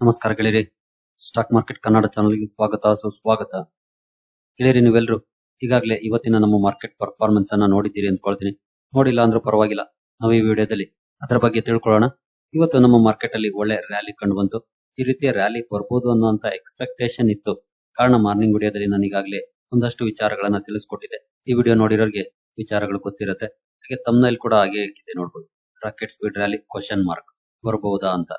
ನಮಸ್ಕಾರ ಗೆಳೆಯರಿ. Stock market Kannada ಚಾನಲ್ಗೆ ಸ್ವಾಗತ, ಸುಸ್ವಾಗತ. ಗೆಳೆಯರಿ, ನೀವೆಲ್ಲರೂ ಈಗಾಗಲೇ ಇವತ್ತಿನ ನಮ್ಮ ಮಾರ್ಕೆಟ್ ಪರ್ಫಾರ್ಮೆನ್ಸ್ ಅನ್ನ ನೋಡಿದ್ದೀರಿ ಅಂದ್ಕೊಳ್ತೀನಿ. ನೋಡಿಲ್ಲ ಅಂದ್ರೂ ಪರವಾಗಿಲ್ಲ. ನಾವು ಈ ವಿಡಿಯೋದಲ್ಲಿ ಅದರ ಬಗ್ಗೆ ತಿಳ್ಕೊಳ್ಳೋಣ. ಇವತ್ತು ನಮ್ಮ ಮಾರ್ಕೆಟ್ ಅಲ್ಲಿ ಒಳ್ಳೆ ರ್ಯಾಲಿ ಕಂಡು ಬಂತು. ಈ ರೀತಿಯ ರ್ಯಾಲಿ ಬರ್ಬೋದು ಅನ್ನುವಂತ ಎಕ್ಸ್ಪೆಕ್ಟೇಷನ್ ಇತ್ತು. ಕಾರಣ ಮಾರ್ನಿಂಗ್ ವಿಡಿಯೋದಲ್ಲಿ ನಾನು ಈಗಾಗಲೇ ಒಂದಷ್ಟು ವಿಚಾರಗಳನ್ನ ತಿಳಿಸ್ಕೊಟ್ಟಿದೆ ಈ ವಿಡಿಯೋ ನೋಡಿರೋರಿಗೆ ವಿಚಾರಗಳು ಗೊತ್ತಿರುತ್ತೆ. ಹಾಗೆ ತಮ್ಮನಲ್ಲಿ ಕೂಡ ಹಾಗೆ ನೋಡ್ಬೋದು. Rocket speed rally question mark ಬರಬಹುದಾ ಅಂತ.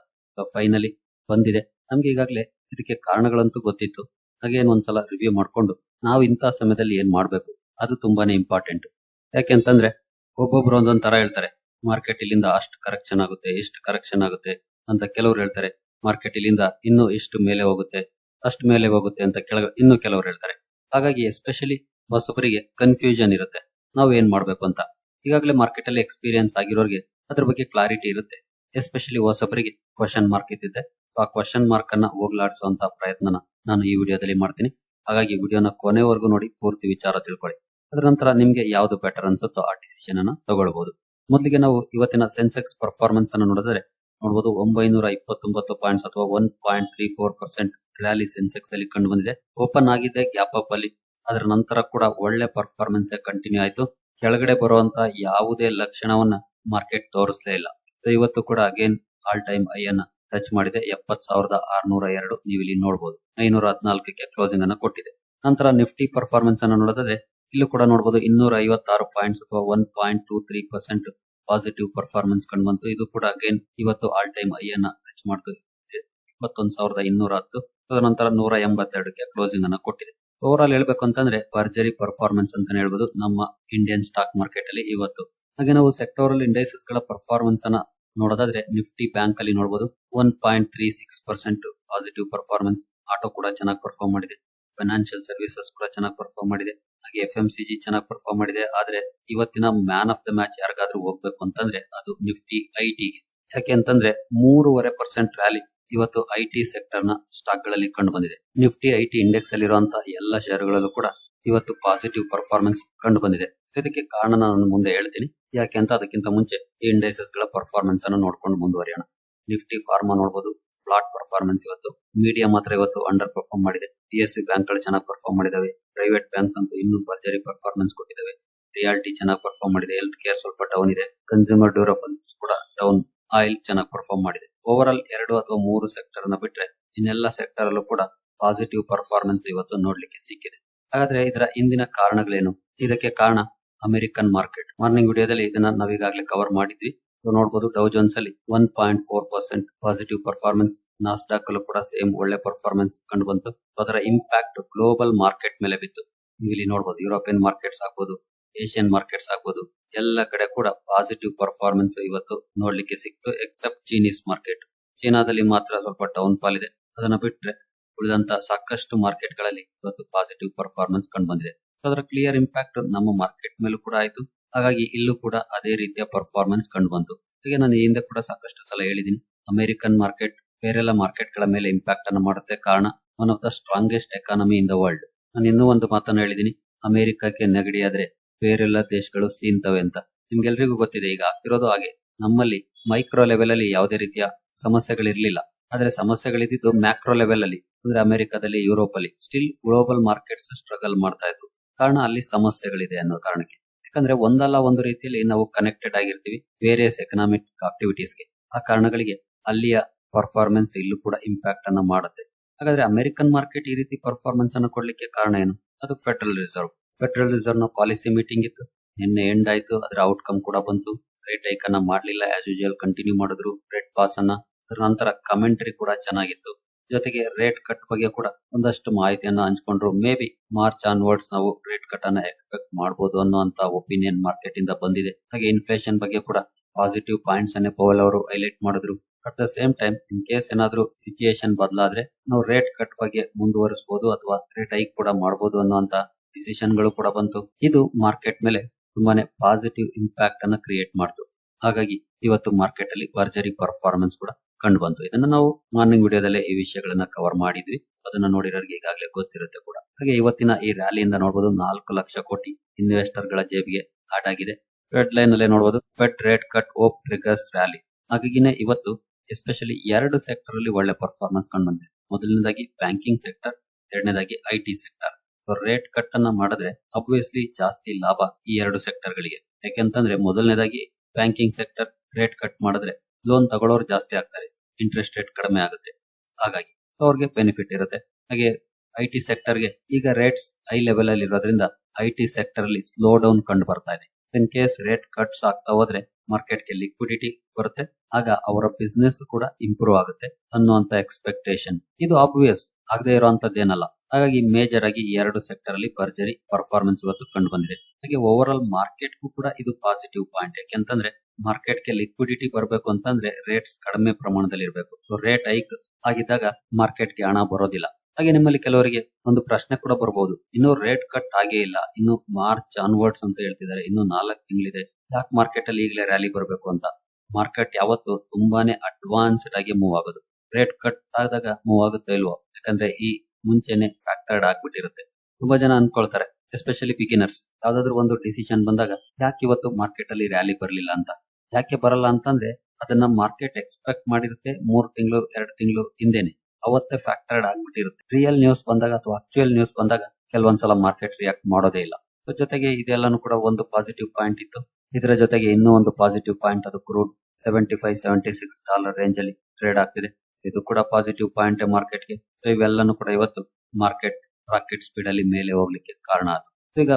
ಫೈನಲಿ ಬಂದಿದೆ. ನಮ್ಗೆ ಈಗಾಗಲೇ ಇದಕ್ಕೆ ಕಾರಣಗಳಂತೂ ಗೊತ್ತಿತ್ತು. ಹಾಗೇನು ಒಂದ್ಸಲ ರಿವ್ಯೂ ಮಾಡ್ಕೊಂಡು ನಾವು ಇಂಥ ಸಮಯದಲ್ಲಿ ಏನ್ ಮಾಡ್ಬೇಕು? ಅದು ತುಂಬಾನೇ ಇಂಪಾರ್ಟೆಂಟ್ ಯಾಕೆಂತಂದ್ರೆ ಒಬ್ಬೊಬ್ರು ಒಂದೊಂದ್ ತರ ಹೇಳ್ತಾರೆ. ಮಾರ್ಕೆಟ್ ಇಲ್ಲಿಂದ ಅಷ್ಟು ಕರೆಕ್ಷನ್ ಆಗುತ್ತೆ, ಇಷ್ಟು ಕರೆಕ್ಷನ್ ಆಗುತ್ತೆ ಅಂತ ಕೆಲವ್ರು ಹೇಳ್ತಾರೆ. ಮಾರ್ಕೆಟ್ ಇಲ್ಲಿಂದ ಇನ್ನು ಇಷ್ಟು ಮೇಲೆ ಹೋಗುತ್ತೆ, ಅಷ್ಟು ಮೇಲೆ ಹೋಗುತ್ತೆ ಅಂತ ಕೆಳಗ ಇನ್ನು ಕೆಲವ್ರು ಹೇಳ್ತಾರೆ. ಹಾಗಾಗಿ ಎಸ್ಪೆಷಲಿ ಹೊಸಬರಿಗೆ ಕನ್ಫ್ಯೂಷನ್ ಇರುತ್ತೆ. ನಾವು ಏನ್ ಮಾಡ್ಬೇಕು ಅಂತ. ಈಗಾಗಲೇ ಮಾರ್ಕೆಟ್ ಅಲ್ಲಿ ಎಕ್ಸ್ಪೀರಿಯನ್ಸ್ ಆಗಿರೋರಿಗೆ ಅದ್ರ ಬಗ್ಗೆ ಕ್ಲಾರಿಟಿ ಇರುತ್ತೆ. ಎಸ್ಪೆಷಲಿ ಹೊಸಬರಿಗೆ ಕ್ವಶನ್ ಮಾರ್ಕ್ ಇದ್ದಿದೆ ಸೊ ಆ ಕ್ವಶನ್ ಮಾರ್ಕ್ ಅನ್ನ ಹೋಗ್ಲಾಡಿಸುವಂತ ಪ್ರಯತ್ನನ ನಾನು ಈ ವಿಡಿಯೋದಲ್ಲಿ ಮಾಡ್ತೀನಿ. ಹಾಗಾಗಿ ವಿಡಿಯೋನ ಕೊನೆವರೆಗೂ ನೋಡಿ, ಪೂರ್ತಿ ವಿಚಾರ ತಿಳ್ಕೊಳ್ಳಿ. ಅದರ ನಂತರ ನಿಮ್ಗೆ ಯಾವ್ದು ಬೆಟರ್ ಅನ್ಸುತ್ತೋ ಆ ಡಿಸಿಷನ್ ಅನ್ನ ತಗೊಳ್ಬಹುದು ಮೊದಲಿಗೆ ನಾವು ಇವತ್ತಿನ ಸೆನ್ಸೆಕ್ಸ್ ಪರ್ಫಾರ್ಮೆನ್ಸ್ ಅನ್ನು ನೋಡಿದ್ರೆ ನೋಡಬಹುದು ಒಂಬೈನೂರ ಇಪ್ಪತ್ತೊಂಬತ್ತು ಪಾಯಿಂಟ್ಸ್ ಅಥವಾ one point three four percent rally Sensex ಅಲ್ಲಿ ಕಂಡು ಬಂದಿದೆ. ಓಪನ್ ಆಗಿದೆ ಗ್ಯಾಪ್ ಅಪ್ ಅಲ್ಲಿ. ಅದರ ನಂತರ ಕೂಡ ಒಳ್ಳೆ ಪರ್ಫಾರ್ಮೆನ್ಸ್ ಕಂಟಿನ್ಯೂ ಆಯಿತು. ಕೆಳಗಡೆ ಬರುವಂತ ಯಾವುದೇ ಲಕ್ಷಣವನ್ನ ಮಾರ್ಕೆಟ್ ತೋರಿಸಲೇ ಇಲ್ಲ. ಸೊ ಇವತ್ತು ಕೂಡ ಅಗೇನ್ ಆಲ್ ಟೈಮ್ ಐ ಅನ್ನ ಟಚ್ ಮಾಡಿದೆ. ಎಪ್ಪತ್ ಸಾವಿರದ ಆರ್ನೂರ ಎರಡು. ನೀವು ಇಲ್ಲಿ ನೋಡಬಹುದು ಐನೂರ ಹದಿನಾಲ್ಕಕ್ಕೆ ಕ್ಲೋಸಿಂಗ್ ಅನ್ನು ಕೊಟ್ಟಿದೆ. ನಂತರ ನಿಫ್ಟಿ ಪರ್ಫಾರ್ಮೆನ್ಸ್ ಅನ್ನು ನೋಡಿದ್ರೆ ಇಲ್ಲೂ ಕೂಡ ನೋಡಬಹುದು ಇನ್ನೂರ ಐವತ್ತಾರು ಪಾಯಿಂಟ್ಸ್ ಅಥವಾ one point two three percent positive performance ಕಂಡು ಬಂತು ಇದು ಕೂಡ ಅಗೇನ್ ಇವತ್ತು ಆಲ್ ಟೈಮ್ ಐ ಅನ್ನ ಟಚ್ ಮಾಡ್ತು ಇಪ್ಪತ್ತೊಂದು ಸಾವಿರದ ಇನ್ನೂರ ಹತ್ತು ತದನಂತರ ನೂರ ಎಂಬತ್ತೆರಡಕ್ಕೆ ಕ್ಲೋಸಿಂಗ್ ಅನ್ನು ಕೊಟ್ಟಿದೆ. ಓವರ್ ಆಲ್ ಹೇಳ್ಬೇಕು ಅಂತಂದ್ರೆ ಭರ್ಜರಿ ಪರ್ಫಾರ್ಮೆನ್ಸ್ ಅಂತಾನೆ ಹೇಳ್ಬೋದು. ನಮ್ಮ ಇಂಡಿಯನ್ ಸ್ಟಾಕ್ ಮಾರ್ಕೆಟ್ ಅಲ್ಲಿ ಇವತ್ತು. ಹಾಗೆ ನಾವು ಸೆಕ್ಟೋರಲ್ ಇಂಡೈಸಸ್ಗಳ ಪರ್ಫಾರ್ಮೆನ್ಸ್ ಅನ್ನ ನೋಡೋದಾದ್ರೆ ನಿಫ್ಟಿ ಬ್ಯಾಂಕ್ ಅಲ್ಲಿ ನೋಡಬಹುದು one point three six percent positive performance auto ಕೂಡ ಚೆನ್ನಾಗಿ ಪರ್ಫಾರ್ಮ್ ಮಾಡಿದೆ. ಫೈನಾನ್ಷಿಯಲ್ ಸರ್ವಿಸಸ್ ಕೂಡ ಚೆನ್ನಾಗಿ ಪರ್ಫಾರ್ಮ್ ಮಾಡಿದೆ. ಹಾಗೆ ಎಫ್ ಎಂ ಸಿ ಜಿ ಚೆನ್ನಾಗಿ ಪರ್ಫಾರ್ಮ್ ಮಾಡಿದೆ. ಆದ್ರೆ ಇವತ್ತಿನ ಮ್ಯಾನ್ ಆಫ್ ದ ಮ್ಯಾಚ್ ಯಾರಿಗಾದ್ರೂ ಹೋಗ್ಬೇಕು ಅಂತಂದ್ರೆ ಅದು ನಿಫ್ಟಿ ಐ ಟಿಗೆ ಯಾಕೆ ಅಂತಂದ್ರೆ ಮೂರುವರೆ ಪರ್ಸೆಂಟ್ ರ್ಯಾಲಿ ಇವತ್ತು ಐ ಟಿ ಸೆಕ್ಟರ್ನ ಸ್ಟಾಕ್ಗಳಲ್ಲಿ ಕಂಡು ಬಂದಿದೆ. ನಿಫ್ಟಿ ಐ ಟಿ ಇಂಡೆಕ್ಸ್ ಅಲ್ಲಿರುವಂತಹ ಎಲ್ಲ ಶೇರುಗಳಲ್ಲೂ ಕೂಡ ಇವತ್ತು ಪಾಸಿಟಿವ್ ಪರ್ಫಾರ್ಮೆನ್ಸ್ ಕಂಡು ಬಂದಿದೆ. ಸೊ ಇದಕ್ಕೆ ಕಾರಣ ನಾನು ಮುಂದೆ ಹೇಳ್ತೀನಿ. ಯಾಕೆ ಅಂತ ಅದಕ್ಕಿಂತ ಮುಂಚೆ ಈ ಇಂಡೈಸಸ್ಗಳ ಪರ್ಫಾರ್ಮೆನ್ಸ್ ಅನ್ನು ನೋಡ್ಕೊಂಡು ಮುಂದುವರಿಯೋಣ. ನಿಫ್ಟಿ ಫಾರ್ಮಾ ನೋಡಬಹುದು ಫ್ಲಾಟ್ ಪರ್ಫಾರ್ಮೆನ್ಸ್ ಇವತ್ತು ಮೀಡಿಯಾ ಮಾತ್ರ ಇವತ್ತು ಅಂಡರ್ ಪರ್ಫಾರ್ಮ್ ಮಾಡಿದೆ ಪಿ ಬ್ಯಾಂಕ್ಗಳು ಚೆನ್ನಾಗಿ ಪರ್ಫಾರ್ಮ್ ಮಾಡಿದಾವೆ. ಪ್ರೈವೇಟ್ ಬ್ಯಾಂಕ್ಸ್ ಅಂತೂ ಇನ್ನೂ ಭರ್ಜರಿ ಪರ್ಫಾರ್ಮೆನ್ಸ್ ಕೊಟ್ಟಿದ್ದಾವೆ ರಿಯಾಲಿಟಿ ಚೆನ್ನಾಗಿ ಪರ್ಫಾರ್ಮ್ ಮಾಡಿದೆ. ಹೆಲ್ತ್ ಕೇರ್ ಸ್ವಲ್ಪ ಡೌನ್ ಇದೆ. ಕನ್ಸ್ಯೂಮರ್ ಡ್ಯೂರಫಲ್ಸ್ ಕೂಡ ಡೌನ್ ಆಯಿಲ್ ಚೆನ್ನಾಗಿ ಪರ್ಫಾರ್ಮ್ ಮಾಡಿದೆ. ಓವರ್ ಆಲ್ ಎರಡು ಅಥವಾ ಮೂರು ಸೆಕ್ಟರ್ ಅನ್ನ ಬಿಟ್ರೆ ಇನ್ನೆಲ್ಲ ಸೆಕ್ಟರ್ ಅಲ್ಲೂ ಕೂಡ ಪಾಸಿಟಿವ್ ಪರ್ಫಾರ್ಮೆನ್ಸ್ ಇವತ್ತು ನೋಡ್ಲಿಕ್ಕೆ ಸಿಕ್ಕಿದೆ. ಹಾಗಾದ್ರೆ ಇದರ ಹಿಂದಿನ ಕಾರಣಗಳೇನು? ಇದಕ್ಕೆ ಕಾರಣ ಅಮೆರಿಕನ್ ಮಾರ್ಕೆಟ್. ಮಾರ್ನಿಂಗ್ ವಿಡಿಯೋದಲ್ಲಿ ಇದನ್ನ ನಾವೀಗಾಗಲೇ ಕವರ್ ಮಾಡಿದ್ವಿ. ಸೊ ನೋಡಬಹುದು ಡೌ ಜೋನ್ಸ್ ಅಲ್ಲಿ one point four percent positive performance Nasdaq ಅಲ್ಲೂ ಕೂಡ ಸೇಮ್ ಒಳ್ಳೆ ಪರ್ಫಾರ್ಮೆನ್ಸ್ ಕಂಡು ಬಂತು. ಅದರ ಇಂಪ್ಯಾಕ್ಟ್ ಗ್ಲೋಬಲ್ ಮಾರ್ಕೆಟ್ ಮೇಲೆ ಬಿತ್ತು. ಇಲ್ಲಿ ನೋಡಬಹುದು ಯುರೋಪಿಯನ್ ಮಾರ್ಕೆಟ್ಸ್ ಆಗ್ಬಹುದು ಏಷ್ಯನ್ ಮಾರ್ಕೆಟ್ಸ್ ಆಗ್ಬಹುದು ಎಲ್ಲ ಕಡೆ ಕೂಡ ಪಾಸಿಟಿವ್ ಪರ್ಫಾರ್ಮೆನ್ಸ್ ಇವತ್ತು ನೋಡ್ಲಿಕ್ಕೆ ಸಿಕ್ತು ಎಕ್ಸೆಪ್ಟ್ ಚೀನೀಸ್ ಮಾರ್ಕೆಟ್ ಚೀನಾದಲ್ಲಿ ಮಾತ್ರ ಸ್ವಲ್ಪ ಡೌನ್ ಫಾಲ್ ಇದೆ. ಅದನ್ನ ಬಿಟ್ರೆ ಉಳಿದಂತ ಸಾಕಷ್ಟು ಮಾರ್ಕೆಟ್ಗಳಲ್ಲಿ ಇವತ್ತು ಪಾಸಿಟಿವ್ ಪರ್ಫಾರ್ಮೆನ್ಸ್ ಕಂಡು ಬಂದಿದೆ. ಸೊ ಅದರ ಕ್ಲಿಯರ್ ಇಂಪ್ಯಾಕ್ಟ್ ನಮ್ಮ ಮಾರ್ಕೆಟ್ ಮೇಲೂ ಕೂಡ ಆಯ್ತು. ಹಾಗಾಗಿ ಇಲ್ಲೂ ಕೂಡ ಅದೇ ರೀತಿಯ ಪರ್ಫಾರ್ಮೆನ್ಸ್ ಕಂಡು ಬಂತು. ಹೀಗೆ ನಾನು ಹಿಂದೆ ಕೂಡ ಸಾಕಷ್ಟು ಸಲ ಹೇಳಿದ್ದೀನಿ. ಅಮೆರಿಕನ್ ಮಾರ್ಕೆಟ್, ಬೇರೆಲ್ಲ ಮಾರ್ಕೆಟ್ಗಳ ಮೇಲೆ ಇಂಪ್ಯಾಕ್ಟ್ ಅನ್ನು ಮಾಡುತ್ತೆ. ಕಾರಣ one of the strongest economy in the world ನಾನು ಇನ್ನೂ ಒಂದು ಮಾತನ್ನು ಹೇಳಿದೀನಿ ಅಮೆರಿಕಕ್ಕೆ ನೆಗಡಿ ಆದ್ರೆ ಬೇರೆಲ್ಲ ದೇಶಗಳು ಸೀನ್ತವೆ ಅಂತ. ನಿಮ್ಗೆಲ್ರಿಗೂ ಗೊತ್ತಿದೆ, ಈಗ ಆಗ್ತಿರೋದು ಹಾಗೆ. ನಮ್ಮಲ್ಲಿ ಮೈಕ್ರೋ ಲೆವೆಲ್ ಅಲ್ಲಿ ಯಾವುದೇ ರೀತಿಯ ಸಮಸ್ಯೆಗಳಿರ್ಲಿಲ್ಲ. ಆದ್ರೆ ಸಮಸ್ಯೆಗಳಿದ್ದು ಮ್ಯಾಕ್ರೋ ಲೆವೆಲ್ ಅಲ್ಲಿ ಅಂದ್ರೆ ಅಮೆರಿಕದಲ್ಲಿ ಯುರೋಪ್ ಅಲ್ಲಿ ಸ್ಟಿಲ್ ಗ್ಲೋಬಲ್ ಮಾರ್ಕೆಟ್ಸ್ ಸ್ಟ್ರಗಲ್ ಮಾಡ್ತಾ ಇದ್ರು. ಕಾರಣ ಅಲ್ಲಿ ಸಮಸ್ಯೆಗಳಿದೆ ಅನ್ನೋ ಕಾರಣಕ್ಕೆ. ಯಾಕಂದ್ರೆ ಒಂದಲ್ಲ ಒಂದು ರೀತಿಯಲ್ಲಿ ನಾವು ಕನೆಕ್ಟೆಡ್ ಆಗಿರ್ತೀವಿ ವೇರಿಯಸ್ ಎಕನಾಮಿಕ್ ಆಕ್ಟಿವಿಟೀಸ್ಗೆ ಆ ಕಾರಣಗಳಿಗೆ ಅಲ್ಲಿಯ ಪರ್ಫಾರ್ಮೆನ್ಸ್ ಇಲ್ಲೂ ಕೂಡ ಇಂಪ್ಯಾಕ್ಟ್ ಅನ್ನ ಮಾಡುತ್ತೆ. ಹಾಗಾದ್ರೆ ಅಮೆರಿಕನ್ ಮಾರ್ಕೆಟ್ ಈ ರೀತಿ ಪರ್ಫಾರ್ಮೆನ್ಸ್ ಅನ್ನು ಕೊಡ್ಲಿಕ್ಕೆ ಕಾರಣ ಏನು? ಅದು ಫೆಡರಲ್ ರಿಸರ್ವ್ ಫೆಡರಲ್ ರಿಸರ್ವ್ನ ಪಾಲಿಸಿ ಮೀಟಿಂಗ್ ಇತ್ತು. ನಿನ್ನೆ ಎಂಡ್ ಆಯ್ತು, ಅದರ ಔಟ್ಕಮ್ ಕೂಡ ಬಂತು. ರೇಟ್ ಹೈಕ್ ಅನ್ನ ಮಾಡ್ಲಿಲ್ಲ ಆಸ್ ಯೂಶುವಲ್ ಕಂಟಿನ್ಯೂ ಮಾಡಿದ್ರು. ರೆಡ್ ಪಾಸ್ ಅನ್ನ. ಅದರ ನಂತರ ಕಮೆಂಟ್ರಿ ಕೂಡ ಚೆನ್ನಾಗಿತ್ತು. ಜೊತೆಗೆ ರೇಟ್ ಕಟ್ ಬಗ್ಗೆ ಕೂಡ ಒಂದಷ್ಟು ಮಾಹಿತಿಯನ್ನ ಹಂಚ್ಕೊಂಡ್ರು. ಮೇ ಬಿ ಮಾರ್ಚ್ ಆನ್ವರ್ಡ್ಸ್ ನಾವು ರೇಟ್ ಕಟ್ ಅನ್ನ ಎಕ್ಸ್ಪೆಕ್ಟ್ ಮಾಡಬಹುದು ಅನ್ನುವಂತ ಒಪಿನಿಯನ್ ಮಾರ್ಕೆಟ್ ಇಂದ ಬಂದಿದೆ. ಹಾಗೆ ಇನ್ಫ್ಲೇಷನ್ ಬಗ್ಗೆ ಕೂಡ ಪಾಸಿಟಿವ್ ಪಾಯಿಂಟ್ಸ್ ಅನ್ನೇ ಪವಲ್ ಅವರು ಹೈಲೈಟ್ ಮಾಡಿದ್ರು. At the same time in case ಏನಾದ್ರು ಸಿಚುಯೇಷನ್ ಬದಲಾದ್ರೆ ನಾವು ರೇಟ್ ಕಟ್ ಬಗ್ಗೆ ಮುಂದುವರಿಸಬಹುದು ಅಥವಾ ರೇಟ್ ಹೈಕ್ ಕೂಡ ಮಾಡಬಹುದು ಅನ್ನುವಂತ ಡಿಸಿಷನ್ಗಳು ಕೂಡ ಬಂತು. ಇದು ಮಾರ್ಕೆಟ್ ಮೇಲೆ ತುಂಬಾನೇ ಪಾಸಿಟಿವ್ ಇಂಪ್ಯಾಕ್ಟ್ ಅನ್ನ ಕ್ರಿಯೇಟ್ ಮಾಡ್ತು. ಹಾಗಾಗಿ ಇವತ್ತು ಮಾರ್ಕೆಟ್ ಅಲ್ಲಿ ಭರ್ಜರಿ ಪರ್ಫಾರ್ಮೆನ್ಸ್ ಕೂಡ ಕಂಡು ಬಂತು ಇದನ್ನ ನಾವು ಮಾರ್ನಿಂಗ್ ವಿಡಿಯೋದಲ್ಲೇ ಈ ವಿಷಯಗಳನ್ನ ಕವರ್ ಮಾಡಿದ್ವಿ. ಸೊ ಅದನ್ನ ನೋಡಿರೋರಿಗೆ ಈಗಾಗಲೇ ಗೊತ್ತಿರುತ್ತೆ ಕೂಡ. ಹಾಗೆ ಇವತ್ತಿನ ಈ ರ್ಯಾಲಿಯಿಂದ ನೋಡಬಹುದು ನಾಲ್ಕು ಲಕ್ಷ ಕೋಟಿ ಇನ್ವೆಸ್ಟರ್ಗಳ ಜೇಬಿಗೆ ಆಟ ಆಗಿದೆ ಫೆಡ್ ಲೈನ್ ಅಲ್ಲೇ ನೋಡಬಹುದು Fed rate cut hope triggers rally ಹಾಗಾಗಿನೇ ಇವತ್ತು ಎಸ್ಪೆಷಲಿ ಎರಡು ಸೆಕ್ಟರ್ ಅಲ್ಲಿ ಒಳ್ಳೆ ಪರ್ಫಾರ್ಮೆನ್ಸ್ ಕಂಡು ಬಂದಿದೆ ಮೊದಲನೇದಾಗಿ ಬ್ಯಾಂಕಿಂಗ್ ಸೆಕ್ಟರ್ ಎರಡನೇದಾಗಿ I T sector so rate cut ಅನ್ನ ಮಾಡಿದ್ರೆ ಅಬ್ವಿಯಸ್ಲಿ ಜಾಸ್ತಿ ಲಾಭ ಈ ಎರಡು ಸೆಕ್ಟರ್ ಗಳಿಗೆ. ಯಾಕೆಂತಂದ್ರೆ ಮೊದಲನೇದಾಗಿ ಬ್ಯಾಂಕಿಂಗ್ ಸೆಕ್ಟರ್ ರೇಟ್ ಕಟ್ ಮಾಡಿದ್ರೆ ಲೋನ್ ತಗೊಳ್ಳೋರು ಜಾಸ್ತಿ ಆಗ್ತಾರೆ. ಇಂಟ್ರೆಸ್ಟ್ ರೇಟ್ ಕಡಿಮೆ ಆಗುತ್ತೆ. ಹಾಗಾಗಿ ಸೊ ಅವ್ರಿಗೆ ಬೆನಿಫಿಟ್ ಇರುತ್ತೆ. ಹಾಗೆ ಐ ಟಿ ಸೆಕ್ಟರ್ಗೆ ಈಗ ರೇಟ್ಸ್ ಹೈ ಲೆವೆಲ್ ಅಲ್ಲಿ ಇರೋದ್ರಿಂದ ಐ ಟಿ ಸೆಕ್ಟರ್ ಅಲ್ಲಿ ಸ್ಲೋ ಡೌನ್ ಕಂಡು ಬರ್ತಾ ಇದೆ. ಇನ್ ಕೇಸ್ ರೇಟ್ ಕಟ್ಸ್ ಆಗ್ತಾ ಹೋದ್ರೆ ಮಾರ್ಕೆಟ್ಗೆ ಲಿಕ್ವಿಡಿಟಿ ಬರುತ್ತೆ. ಆಗ ಅವರ ಬಿಸ್ನೆಸ್ ಕೂಡ ಇಂಪ್ರೂವ್ ಆಗುತ್ತೆ ಅನ್ನುವಂತ ಎಕ್ಸ್ಪೆಕ್ಟೇಷನ್ ಇದು ಆಬ್ವಿಯಸ್ ಆಗದೆ ಇರುವಂತದ್ದೇನಲ್ಲ. ಹಾಗಾಗಿ ಮೇಜರ್ ಆಗಿ ಎರಡು ಸೆಕ್ಟರ್ ಅಲ್ಲಿ ಭರ್ಜರಿ ಪರ್ಫಾರ್ಮೆನ್ಸ್ ಇವತ್ತು ಕಂಡು ಬಂದಿದೆ. ಹಾಗೆ ಓವರ್ ಆಲ್ ಮಾರ್ಕೆಟ್ಗೂ ಕೂಡ ಇದು ಪಾಸಿಟಿವ್ ಪಾಯಿಂಟ್ ಯಾಕೆಂತಂದ್ರೆ ಮಾರ್ಕೆಟ್ಗೆ ಲಿಕ್ವಿಡಿಟಿ ಬರಬೇಕು ಅಂತಂದ್ರೆ ರೇಟ್ಸ್ ಕಡಿಮೆ ಪ್ರಮಾಣದಲ್ಲಿ ಇರಬೇಕು. ಸೊ ರೇಟ್ ಹೈಕ್ ಆಗಿದ್ದಾಗ ಮಾರ್ಕೆಟ್ಗೆ ಹಣ ಬರೋದಿಲ್ಲ. ಹಾಗೆ ನಿಮ್ಮಲ್ಲಿ ಕೆಲವರಿಗೆ ಒಂದು ಪ್ರಶ್ನೆ ಕೂಡ ಬರಬಹುದು ಇನ್ನು ರೇಟ್ ಕಟ್ ಆಗೇ ಇಲ್ಲ. ಇನ್ನು ಮಾರ್ಚ್ ಆನ್ವರ್ಡ್ಸ್ ಅಂತ ಹೇಳ್ತಿದ್ದಾರೆ. ಇನ್ನು ನಾಲ್ಕು ತಿಂಗಳಿದೆ. ಯಾಕೆ ಮಾರ್ಕೆಟ್ ಅಲ್ಲಿ ಈಗಲೇ ರ್ಯಾಲಿ ಬರಬೇಕು ಅಂತ? ಮಾರ್ಕೆಟ್ ಯಾವತ್ತು ತುಂಬಾನೇ ಅಡ್ವಾನ್ಸ್ಡ್ ಆಗಿ ಮೂವ್ ಆಗೋದು. ರೇಟ್ ಕಟ್ ಆದಾಗ ಮೂವ್ ಆಗುತ್ತೋ ಇಲ್ವೋ? ಯಾಕಂದ್ರೆ ಈ ಮುಂಚೆನೆ ಫ್ಯಾಕ್ಟರ್ಡ್ ಆಗ್ಬಿಟ್ಟಿರುತ್ತೆ. ತುಂಬಾ ಜನ ಅನ್ಕೊಳ್ತಾರೆ ಎಸ್ಪೆಷಲಿ ಬಿಗಿನರ್ಸ್ ಯಾವ್ದಾದ್ರು ಒಂದು ಡಿಸಿಷನ್ ಬಂದಾಗ, ಯಾಕೆ ಇವತ್ತು ಮಾರ್ಕೆಟ್ ಅಲ್ಲಿ ರ್ಯಾಲಿ ಬರಲಿಲ್ಲ ಅಂತ? ಯಾಕೆ ಬರಲ್ಲ ಅಂತಂದ್ರೆ, ಅದನ್ನ ಮಾರ್ಕೆಟ್ ಎಕ್ಸ್ಪೆಕ್ಟ್ ಮಾಡಿರುತ್ತೆ ಮೂರ್ ತಿಂಗಳು, ಎರಡು ತಿಂಗಳು ಹಿಂದೆನೆ. ಅವತ್ತೇ ಫ್ಯಾಕ್ಟರ್ಡ್ ಆಗ್ಬಿಟ್ಟಿರುತ್ತೆ. ರಿಯಲ್ ನ್ಯೂಸ್ ಬಂದಾಗ ಅಥವಾ ಆಕ್ಚುಯಲ್ ನ್ಯೂಸ್ ಬಂದಾಗ ಕೆಲವೊಂದ್ಸಲ ಮಾರ್ಕೆಟ್ ರಿಯಾಕ್ಟ್ ಮಾಡೋದೇ ಇಲ್ಲ. ಸೊ ಜೊತೆಗೆ ಇದೆಲ್ಲಾನು ಕೂಡ ಒಂದು ಪಾಸಿಟಿವ್ ಪಾಯಿಂಟ್ ಇತ್ತು. ಇದರ ಜೊತೆಗೆ ಇನ್ನೂ ಒಂದು ಪಾಸಿಟಿವ್ ಪಾಯಿಂಟ್ ಅದು crude seventy five seventy six dollar range ಅಲ್ಲಿ ಟ್ರೇಡ್ ಆಗ್ತಿದೆ. ಇದು ಕೂಡ ಪಾಸಿಟಿವ್ ಪಾಯಿಂಟ್ ಮಾರ್ಕೆಟ್ಗೆ ಸೊ ಇವೆಲ್ಲನೂ ಕೂಡ ಇವತ್ತು ಮಾರ್ಕೆಟ್ ರಾಕೆಟ್ ಸ್ಪೀಡ್ ಅಲ್ಲಿ ಮೇಲೆ ಹೋಗ್ಲಿಕ್ಕೆ ಕಾರಣ ಅದು. ಈಗ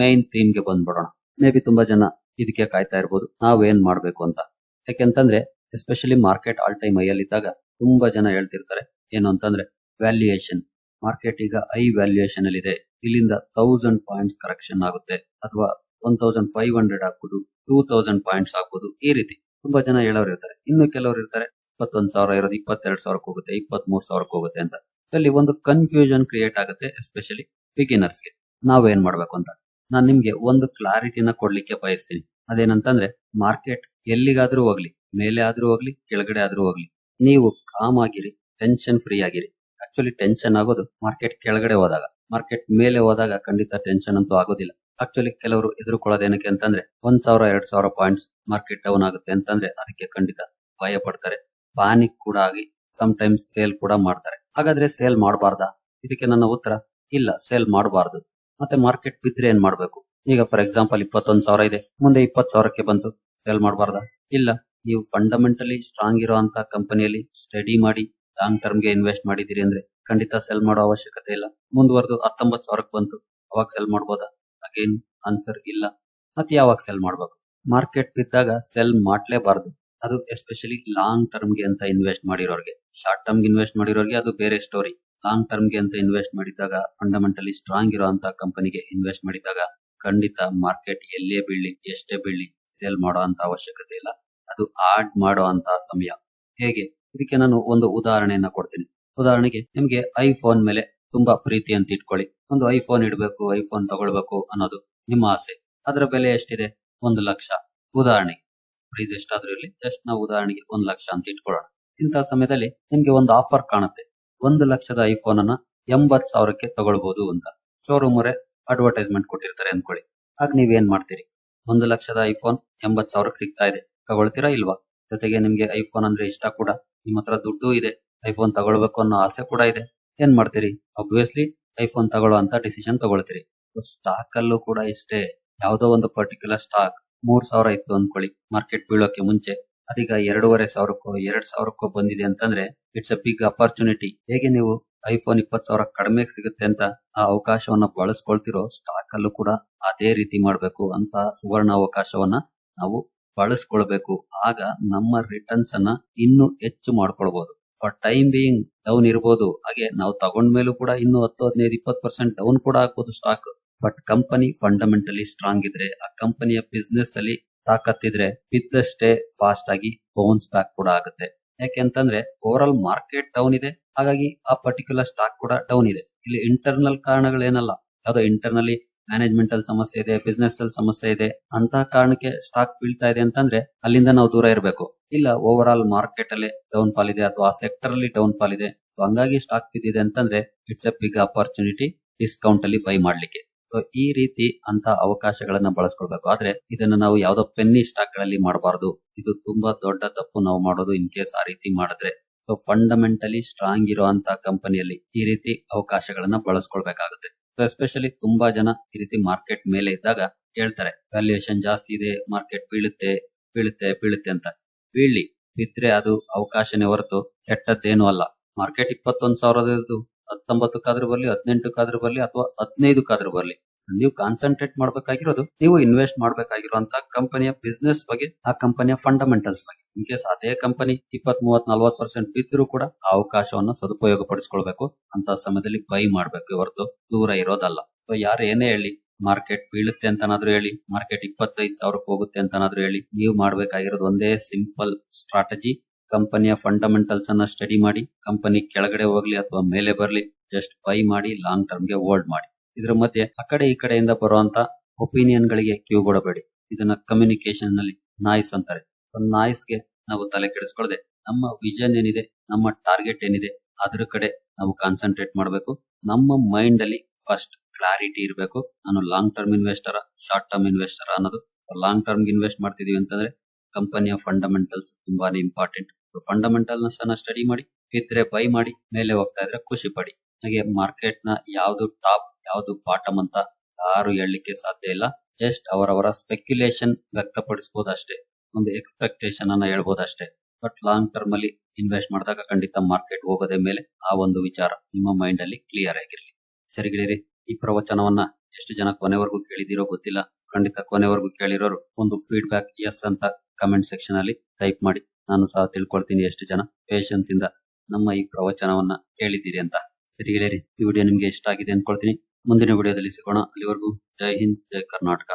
ಮೇನ್ ಥೀಮ್ಗೆ ಬಂದ್ಬಿಡೋಣ. ಮೇ ಬಿ ತುಂಬಾ ಜನ ಇದಕ್ಕೆ ಕಾಯ್ತಾ ಇರ್ಬೋದು. ನಾವೇನ್ ಮಾಡ್ಬೇಕು ಅಂತ. ಯಾಕೆಂತಂದ್ರೆ ಎಸ್ಪೆಷಲಿ ಮಾರ್ಕೆಟ್ ಆಲ್ ಟೈಮ್ ಐಯಲ್ಲಿ ಇದ್ದಾಗ ತುಂಬಾ ಜನ ಹೇಳ್ತಿರ್ತಾರೆ. ಏನು ಅಂತಂದ್ರೆ ವ್ಯಾಲ್ಯೂಯೇಷನ್ ಮಾರ್ಕೆಟ್ ಈಗ ಐ ವ್ಯಾಲ್ಯೂಯೇಷನ್ ಅಲ್ಲಿ ಇದೆ. ಇಲ್ಲಿಂದ ತೌಸಂಡ್ ಪಾಯಿಂಟ್ಸ್ ಕರೆಕ್ಷನ್ ಆಗುತ್ತೆ. ಅಥವಾ ಒನ್ ತೌಸಂಡ್ ಫೈವ್ ಹಂಡ್ರೆಡ್ ಆಗ್ಬೋದು ಟೂ ತೌಸಂಡ್ ಪಾಯಿಂಟ್ಸ್ ಆಗ್ಬೋದು ಈ ರೀತಿ. ತುಂಬಾ ಜನ ಹೇಳೋರು ಇರ್ತಾರೆ. ಇನ್ನು ಕೆಲವರು ಇರ್ತಾರೆ. ಇಪ್ಪತ್ತೊಂದ್ ಸಾವಿರ ಇರೋದು ಇಪ್ಪತ್ತೆರಡು ಸಾವಿರಕ್ಕೆ ಹೋಗುತ್ತೆ ಇಪ್ಪತ್ತ್ ಮೂರು ಸಾವಿರಕ್ಕೆ ಹೋಗುತ್ತೆ ಅಂತ. ಸೊ ಇಲ್ಲಿ ಒಂದು ಕನ್ಫ್ಯೂಷನ್ ಕ್ರಿಯೇಟ್ ಆಗುತ್ತೆ ಎಸ್ಪೆಷಲಿ ಬಿಗಿನರ್ಸ್ಗೆ ನಾವೇನ್ ಮಾಡ್ಬೇಕು ಅಂತ? ನಾನು ನಿಮ್ಗೆ ಒಂದು ಕ್ಲಾರಿಟಿನ ಕೊಡ್ಲಿಕ್ಕೆ ಬಯಸ್ತೀನಿ. ಅದೇನಂತಂದ್ರೆ ಮಾರ್ಕೆಟ್ ಎಲ್ಲಿಗಾದ್ರೂ ಹೋಗ್ಲಿ, ಮೇಲೆ ಆದ್ರೂ ಹೋಗ್ಲಿ, ಕೆಳಗಡೆ ಆದ್ರೂ ಹೋಗ್ಲಿ. ನೀವು ಕಾಮ್ ಆಗಿರಿ ಟೆನ್ಷನ್ ಫ್ರೀ ಆಗಿರಿ. ಆಕ್ಚುಲಿ ಟೆನ್ಷನ್ ಆಗೋದು ಮಾರ್ಕೆಟ್ ಕೆಳಗಡೆ ಹೋದಾಗ. ಮಾರ್ಕೆಟ್ ಮೇಲೆ ಹೋದಾಗ ಖಂಡಿತ ಟೆನ್ಷನ್ ಅಂತೂ ಆಗೋದಿಲ್ಲ. ಆಕ್ಚುಲಿ ಕೆಲವರು ಎದುರುಕೊಳ್ಳೋದೇನಕ್ಕೆ ಅಂತಂದ್ರೆ, ಒಂದ್ ಸಾವಿರ, ಎರಡ್ ಸಾವಿರ ಪಾಯಿಂಟ್ಸ್ ಮಾರ್ಕೆಟ್ ಡೌನ್ ಆಗುತ್ತೆ ಅಂತಂದ್ರೆ, ಅದಕ್ಕೆ ಖಂಡಿತ ಭಯ ಪಡ್ತಾರೆ ಪಾನಿಕ್ ಕೂಡ ಆಗಿ ಸಮ್ ಟೈಮ್ಸ್ ಸೇಲ್ ಕೂಡ ಮಾಡ್ತಾರೆ. ಹಾಗಾದ್ರೆ ಸೇಲ್ ಮಾಡಬಾರ್ದಾ? ಇದಕ್ಕೆ ನನ್ನ ಉತ್ತರ, ಇಲ್ಲ ಸೇಲ್ ಮಾಡಬಾರ್ದು. ಮತ್ತೆ ಮಾರ್ಕೆಟ್ ಬಿದ್ರೆ ಏನ್ ಮಾಡ್ಬೇಕು? ಈಗ ಫಾರ್ ಎಕ್ಸಾಂಪಲ್ ಇಪ್ಪತ್ತೊಂದು ಸಾವಿರ ಇದೆ, ಮುಂದೆ ಇಪ್ಪತ್ ಸಾವಿರಕ್ಕೆ ಬಂತು ಸೇಲ್ ಮಾಡಬಾರ್ದ? ಇಲ್ಲ, ನೀವು ಫಂಡಮೆಂಟಲಿ ಸ್ಟ್ರಾಂಗ್ ಇರುವಂತ ಕಂಪನಿಯಲ್ಲಿ ಸ್ಟಡಿ ಮಾಡಿ ಲಾಂಗ್ ಟರ್ಮ್ಗೆ ಇನ್ವೆಸ್ಟ್ ಮಾಡಿದಿರಿ ಅಂದ್ರೆ ಖಂಡಿತ ಸೆಲ್ ಮಾಡೋ ಅವಶ್ಯಕತೆ ಇಲ್ಲ. ಮುಂದುವರೆದು ಹತ್ತೊಂಬತ್ ಸಾವಿರಕ್ಕೆ ಬಂತು, ಅವಾಗ ಸೆಲ್ ಮಾಡಬಹುದಾ ಅಗೇನ್ ಆನ್ಸರ್ ಇಲ್ಲ. ಮತ್ತೆ ಯಾವಾಗ ಸೆಲ್ ಮಾಡ್ಬೇಕು? ಮಾರ್ಕೆಟ್ ಬಿದ್ದಾಗ ಸೆಲ್ ಮಾಡ್ಲೇಬಾರ್ದು. ಅದು ಎಸ್ಪೆಷಲಿ ಲಾಂಗ್ ಟರ್ಮ್ಗೆ ಅಂತ ಇನ್ವೆಸ್ಟ್ ಮಾಡಿರೋರಿಗೆ. ಶಾರ್ಟ್ ಟರ್ಮ್ ಇನ್ವೆಸ್ಟ್ ಮಾಡಿರೋರಿಗೆ ಅದು ಬೇರೆ ಸ್ಟೋರಿ ಲಾಂಗ್ ಟರ್ಮ್ಗೆ ಅಂತ ಇನ್ವೆಸ್ಟ್ ಮಾಡಿದಾಗ ಫಂಡಮೆಂಟಲಿ ಸ್ಟ್ರಾಂಗ್ ಇರುವಂತ ಕಂಪನಿಗೆ ಇನ್ವೆಸ್ಟ್ ಮಾಡಿದಾಗ, ಖಂಡಿತ ಮಾರ್ಕೆಟ್ ಎಲ್ಲೇ ಬೀಳಿ ಎಷ್ಟೇ ಬೀಳಿ ಸೇಲ್ ಮಾಡೋ ಅಂತ ಅವಶ್ಯಕತೆ ಇಲ್ಲ. ಅದು ಆಡ್ ಮಾಡೋ ಅಂತ ಸಮಯ. ಹೇಗೆ? ಇದಕ್ಕೆ ನಾನು ಒಂದು ಉದಾಹರಣೆಯನ್ನ ಕೊಡ್ತೀನಿ. ಉದಾಹರಣೆಗೆ, ನಿಮ್ಗೆ ಐಫೋನ್ ಮೇಲೆ ತುಂಬಾ ಪ್ರೀತಿ ಅಂತ ಇಟ್ಕೊಳ್ಳಿ. ಒಂದು ಐಫೋನ್ ಇಡಬೇಕು ಐಫೋನ್ ತಗೊಳ್ಬೇಕು ಅನ್ನೋದು ನಿಮ್ಮ ಆಸೆ. ಅದರ ಬೆಲೆ ಎಷ್ಟಿದೆ? ಒಂದು ಲಕ್ಷ. ಉದಾಹರಣೆಗೆ ಪ್ರೈಸ್ ಎಷ್ಟಾದ್ರೂ ಇರಲಿ ಜಸ್ಟ್ ನಾವು ಉದಾಹರಣೆಗೆ ಒಂದು ಲಕ್ಷ ಅಂತ ಇಟ್ಕೊಳ್ಳೋಣ. ಇಂತಹ ಸಮಯದಲ್ಲಿ ನಿಮ್ಗೆ ಒಂದು ಆಫರ್ ಕಾಣುತ್ತೆ. ಒಂದು ಲಕ್ಷದ ಐಫೋನ್ ಅನ್ನ ಎಂಬತ್ ಸಾವಿರಕ್ಕೆ ತಗೊಳ್ಬಹುದು ಅಂತ. ಶೋರೂಮ್ ಅವರೇ ಅಡ್ವರ್ಟೈಸ್ಮೆಂಟ್ ಕೊಟ್ಟಿರ್ತಾರೆ ಅನ್ಕೊಳ್ಳಿ. ಆಗ ಏನ್ ಮಾಡ್ತೀರಿ? ಒಂದು ಲಕ್ಷದ ಐಫೋನ್ ಎಂಬತ್ ಸಾವಿರಕ್ಕೆ ಸಿಗ್ತಾ ಇದೆ. ತಗೊಳ್ತೀರಾ ಇಲ್ವಾ? ಜೊತೆಗೆ ನಿಮ್ಗೆ ಐಫೋನ್ ಅಂದ್ರೆ ಇಷ್ಟ ಕೂಡ. ನಿಮ್ಮ ಹತ್ರ ದುಡ್ಡು ಇದೆ. ಐಫೋನ್ ತಗೊಳ್ಬೇಕು ಅನ್ನೋ ಆಸೆ ಕೂಡ ಇದೆ. ಏನ್ ಮಾಡ್ತೀರಿ? ಅಬ್ವಿಯಸ್ಲಿ ಐಫೋನ್ ತಗೊಳ್ಳೋ ಅಂತ ಡಿಸಿಷನ್ ತಗೊಳ್ತೀರಿ. ಸ್ಟಾಕ್ ಅಲ್ಲೂ ಕೂಡ ಇಷ್ಟೇ. ಯಾವುದೋ ಒಂದು ಪರ್ಟಿಕ್ಯುಲರ್ ಸ್ಟಾಕ್ ಮೂರ್ ಸಾವಿರ ಇತ್ತು ಅನ್ಕೊಳ್ಳಿ. ಮಾರ್ಕೆಟ್ ಬೀಳೋಕೆ ಮುಂಚೆ. ಅದೀಗ ಎರಡೂವರೆ ಸಾವಿರಕ್ಕೋ, ಎರಡ್ ಸಾವಿರಕ್ಕೋ ಬಂದಿದೆ ಅಂತಂದ್ರೆ ಇಟ್ಸ್ ಅ ಬಿಗ್ ಅಪರ್ಚುನಿಟಿ ಹೇಗೆ ನೀವು ಐಫೋನ್ ಇಪ್ಪತ್ ಸಾವಿರ ಕಡಿಮೆ ಸಿಗುತ್ತೆ ಅಂತ ಆ ಅವಕಾಶವನ್ನ ಬಳಸ್ಕೊಳ್ತಿರೋ ಸ್ಟಾಕ್ ಅಲ್ಲೂ ಕೂಡ ಅದೇ ರೀತಿ ಮಾಡಬೇಕು ಅಂತ ಸುವರ್ಣ ಅವಕಾಶವನ್ನ ನಾವು ಬಳಸ್ಕೊಳ್ಬೇಕು. ಆಗ ನಮ್ಮ ರಿಟರ್ನ್ಸ್ ಅನ್ನ ಇನ್ನೂ ಹೆಚ್ಚು ಮಾಡ್ಕೊಳ್ಬಹುದು ಫಾರ್ ಟೈಮ್ ಬೀಯಿಂಗ್ ಡೌನ್ ಇರಬಹುದು ಹಾಗೆ ನಾವು ತಗೊಂಡ್ಮೇಲೂ ಕೂಡ ಇನ್ನು ಹತ್ತು, ಹದಿನೈದು, ಇಪ್ಪತ್ತು ಪರ್ಸೆಂಟ್ ಡೌನ್ ಕೂಡ ಆಗ್ಬೋದು stock but company fundamentally strong ಇದ್ರೆ, ಆ ಕಂಪನಿಯ ಬಿಸ್ನೆಸ್ ಅಲ್ಲಿ ತಾಕತ್ತಿದ್ರೆ ಬಿದ್ದಷ್ಟೇ ಫಾಸ್ಟ್ ಆಗಿ ಬೌನ್ಸ್ ಬ್ಯಾಕ್ ಕೂಡ ಆಗುತ್ತೆ. ಯಾಕೆ ಅಂತಂದ್ರೆ ಓವರ್ ಆಲ್ ಮಾರ್ಕೆಟ್ ಡೌನ್ ಇದೆ. ಹಾಗಾಗಿ ಆ ಪರ್ಟಿಕ್ಯುಲರ್ ಸ್ಟಾಕ್ ಕೂಡ ಡೌನ್ ಇದೆ. ಇಲ್ಲಿ ಇಂಟರ್ನಲ್ ಕಾರಣಗಳೇನಲ್ಲ? ಯಾವುದೋ ಇಂಟರ್ನಲಿ ಮ್ಯಾನೇಜ್ಮೆಂಟ್ ಅಲ್ಲಿ ಸಮಸ್ಯೆ ಇದೆ ಬಿಸ್ನೆಸ್ ಅಲ್ಲಿ ಸಮಸ್ಯೆ ಇದೆ ಅಂತ ಕಾರಣಕ್ಕೆ ಸ್ಟಾಕ್ ಬೀಳ್ತಾ ಇದೆ ಅಂತಂದ್ರೆ, ಅಲ್ಲಿಂದ ನಾವು ದೂರ ಇರಬೇಕು. ಇಲ್ಲ ಓವರ್ ಆಲ್ ಮಾರ್ಕೆಟ್ ಅಲ್ಲಿ ಡೌನ್ ಫಾಲ್ ಇದೆ ಅಥವಾ ಸೆಕ್ಟರ್ ಅಲ್ಲಿ ಡೌನ್ ಫಾಲ್ ಇದೆ. ಸೊ ಹಂಗಾಗಿ ಸ್ಟಾಕ್ ಬಿದ್ದಿದೆ ಅಂತಂದ್ರೆ it's a big opportunity discount ಅಲ್ಲಿ ಬೈ ಮಾಡ್ಲಿಕ್ಕೆ. ಸೊ ಈ ರೀತಿ ಅಂತ ಅವಕಾಶಗಳನ್ನ ಬಳಸ್ಕೊಳ್ಬೇಕು. ಆದ್ರೆ ಇದನ್ನ ನಾವು ಯಾವ್ದೋ ಪೆನ್ನಿ ಸ್ಟಾಕ್ಗಳಲ್ಲಿ ಮಾಡಬಾರದು. ಇದು ತುಂಬಾ ದೊಡ್ಡ ತಪ್ಪು ನಾವು ಮಾಡೋದು ಇನ್ ಕೇಸ್ ಆ ರೀತಿ ಮಾಡಿದ್ರೆ. ಸೊ ಫಂಡಮೆಂಟಲಿ ಸ್ಟ್ರಾಂಗ್ ಇರುವಂತ ಕಂಪನಿಯಲ್ಲಿ ಈ ರೀತಿ ಅವಕಾಶಗಳನ್ನ ಬಳಸ್ಕೊಳ್ಬೇಕಾಗುತ್ತೆ. ಸೊ ಎಸ್ಪೆಷಲಿ ತುಂಬಾ ಜನ ಈ ರೀತಿ ಮಾರ್ಕೆಟ್ ಮೇಲೆ ಇದ್ದಾಗ ಹೇಳ್ತಾರೆ, ವ್ಯಾಲ್ಯೂಯೇಷನ್ ಜಾಸ್ತಿ ಇದೆ, ಮಾರ್ಕೆಟ್ ಬೀಳುತ್ತೆ ಬೀಳುತ್ತೆ ಬೀಳುತ್ತೆ ಅಂತ. ಬೀಳಿ ಬಿದ್ರೆ ಅದು ಅವಕಾಶನೇ ಹೊರತು ಕೆಟ್ಟದ್ದೇನೂ ಅಲ್ಲ. ಮಾರ್ಕೆಟ್ ಇಪ್ಪತ್ತೊಂದ್ ಸಾವಿರದ್ದು. ಹತ್ತೊಂಬತ್ತಕ್ಕಾದ್ರೂ ಬರಲಿ, ಹದಿನೆಂಟಕ್ಕಾದ್ರೂ ಬರಲಿ, ಅಥವಾ ಹದಿನೈದಕ್ಕಾದ್ರೂ ಬರಲಿ. ನೀವು ಕಾನ್ಸಂಟ್ರೇಟ್ ಮಾಡಬೇಕಾಗಿರೋದು, ನೀವು ಇನ್ವೆಸ್ಟ್ ಮಾಡ್ಬೇಕಾಗಿರುವಂತಹ ಕಂಪನಿಯ ಬಿಸ್ನೆಸ್ ಬಗ್ಗೆ, ಆ ಕಂಪನಿಯ ಫಂಡಮೆಂಟಲ್ಸ್ ಬಗ್ಗೆ. ಇನ್ ಕೇಸ್ ಅದೇ ಕಂಪನಿ ಇಪ್ಪತ್ ಮೂವತ್ ನಲ್ವತ್ ಪರ್ಸೆಂಟ್ ಬಿದ್ದರೂ ಕೂಡ ಆ ಅವಕಾಶವನ್ನ ಸದುಪಯೋಗ ಪಡಿಸ್ಕೊಳ್ಬೇಕು ಅಂತ ಸಮಯದಲ್ಲಿ ಬೈ ಮಾಡ್ಬೇಕು ಇವರದ್ದು ದೂರ ಇರೋದಲ್ಲ. ಸೊ ಯಾರು ಏನೇ ಹೇಳಿ ಮಾರ್ಕೆಟ್ ಬೀಳುತ್ತೆ ಅಂತನಾದ್ರೂ ಹೇಳಿ ಮಾರ್ಕೆಟ್ ಇಪ್ಪತ್ತೈದು ಸಾವಿರಕ್ಕೆ ಹೋಗುತ್ತೆ ಅಂತನಾದ್ರೂ ಹೇಳಿ, ನೀವು ಮಾಡ್ಬೇಕಾಗಿರೋದು ಒಂದೇ ಸಿಂಪಲ್ ಸ್ಟ್ರಾಟಜಿ ಕಂಪನಿಯ ಫಂಡಮೆಂಟಲ್ಸ್ ಅನ್ನ ಸ್ಟಡಿ ಮಾಡಿ ಕಂಪನಿ ಕೆಳಗಡೆ ಹೋಗ್ಲಿ ಅಥವಾ ಮೇಲೆ ಬರ್ಲಿ ಜಸ್ಟ್ ಬೈ ಮಾಡಿ ಲಾಂಗ್ ಟರ್ಮ್ಗೆ ಹೋಲ್ಡ್ ಮಾಡಿ. ಇದ್ರ ಮಧ್ಯೆ ಆ ಕಡೆ ಈ ಕಡೆಯಿಂದ ಬರುವಂತ ಒಪಿನಿಯನ್ ಗಳಿಗೆ ಕ್ಯೂ ಕೊಡಬೇಡಿ. ಇದನ್ನ ಕಮ್ಯುನಿಕೇಶನ್ನಲ್ಲಿ ನಾಯ್ಸ್ ಅಂತಾರೆ. ಸೊ ನಾಯ್ಸ್ಗೆ ನಾವು ತಲೆ ಕೆಡಿಸ್ಕೊಳ್ಳದೆ ನಮ್ಮ ವಿಷನ್ ಏನಿದೆ, ನಮ್ಮ ಟಾರ್ಗೆಟ್ ಏನಿದೆ, ಅದ್ರ ಕಡೆ ನಾವು ಕಾನ್ಸಂಟ್ರೇಟ್ ಮಾಡಬೇಕು. ನಮ್ಮ ಮೈಂಡ್ ಅಲ್ಲಿ ಫಸ್ಟ್ ಕ್ಲಾರಿಟಿ ಇರಬೇಕು. ನಾನು long term investor short term investor ಅನ್ನೋದು. ಲಾಂಗ್ ಟರ್ಮ್ ಇನ್ವೆಸ್ಟ್ ಮಾಡ್ತಿದೀವಿ ಅಂತಂದ್ರೆ ಕಂಪನಿಯ ಫಂಡಮೆಂಟಲ್ಸ್ ತುಂಬಾನೇ ಇಂಪಾರ್ಟೆಂಟ್ ಫಂಡಮೆಂಟಲ್ನ ಸ್ಟಡಿ ಮಾಡಿ, ಇದ್ರೆ ಬೈ ಮಾಡಿ, ಮೇಲೆ ಹೋಗ್ತಾ ಇದ್ರೆ ಖುಷಿ ಪಡಿ. ಹಾಗೆ ಮಾರ್ಕೆಟ್ನ ಯಾವ್ದು ಟಾಪ್ ಯಾವ್ದು ಬಾಟಮ್ ಅಂತ ಯಾರು ಹೇಳಲಿಕ್ಕೆ ಸಾಧ್ಯ ಇಲ್ಲ. ಜಸ್ಟ್ ಅವರವರ ಸ್ಪೆಕ್ಯುಲೇಷನ್ ವ್ಯಕ್ತಪಡಿಸಬಹುದು ಅಷ್ಟೇ. ಒಂದು ಎಕ್ಸ್ಪೆಕ್ಟೇಷನ್ ಅನ್ನ ಹೇಳ್ಬೋದು ಅಷ್ಟೇ. ಬಟ್ ಲಾಂಗ್ ಟರ್ಮ್ ಅಲ್ಲಿ ಇನ್ವೆಸ್ಟ್ ಮಾಡಿದಾಗ ಖಂಡಿತ ಮಾರ್ಕೆಟ್ ಹೋಗೋದೇ ಮೇಲೆ ಆ ಒಂದು ವಿಚಾರ ನಿಮ್ಮ ಮೈಂಡ್ ಅಲ್ಲಿ ಕ್ಲಿಯರ್ ಆಗಿರ್ಲಿ. ಸರಿ ಗೆಳೆಯರಿ, ಈ ಪ್ರವಚನವನ್ನ ಎಷ್ಟು ಜನ ಕೊನೆವರೆಗೂ ಕೇಳಿದಿರೋ ಗೊತ್ತಿಲ್ಲ. ಖಂಡಿತ ಕೊನೆವರೆಗೂ ಕೇಳಿರೋರು ಒಂದು ಫೀಡ್ಬ್ಯಾಕ್ ಎಸ್ ಅಂತ ಕಮೆಂಟ್ ಸೆಕ್ಷನ್ ಅಲ್ಲಿ ಟೈಪ್ ಮಾಡಿ. ನಾನು ಸಹ ತಿಳ್ಕೊಳ್ತೀನಿ ಎಷ್ಟು ಜನ ಪೇಷನ್ಸ್ ಇಂದ ನಮ್ಮ ಈ ಪ್ರವಚನವನ್ನ ಕೇಳಿದ್ದೀರಿ ಅಂತ. ಸರಿ ಗೆಳೆಯರಿ ಈ ವಿಡಿಯೋ ನಿಮ್ಗೆ ಇಷ್ಟ ಆಗಿದೆ ಅನ್ಕೊಳ್ತೀನಿ. ಮುಂದಿನ ವಿಡಿಯೋದಲ್ಲಿ ಸಿಗೋಣ. ಅಲ್ಲಿವರೆಗೂ ಜೈ ಹಿಂದ್, ಜೈ ಕರ್ನಾಟಕ.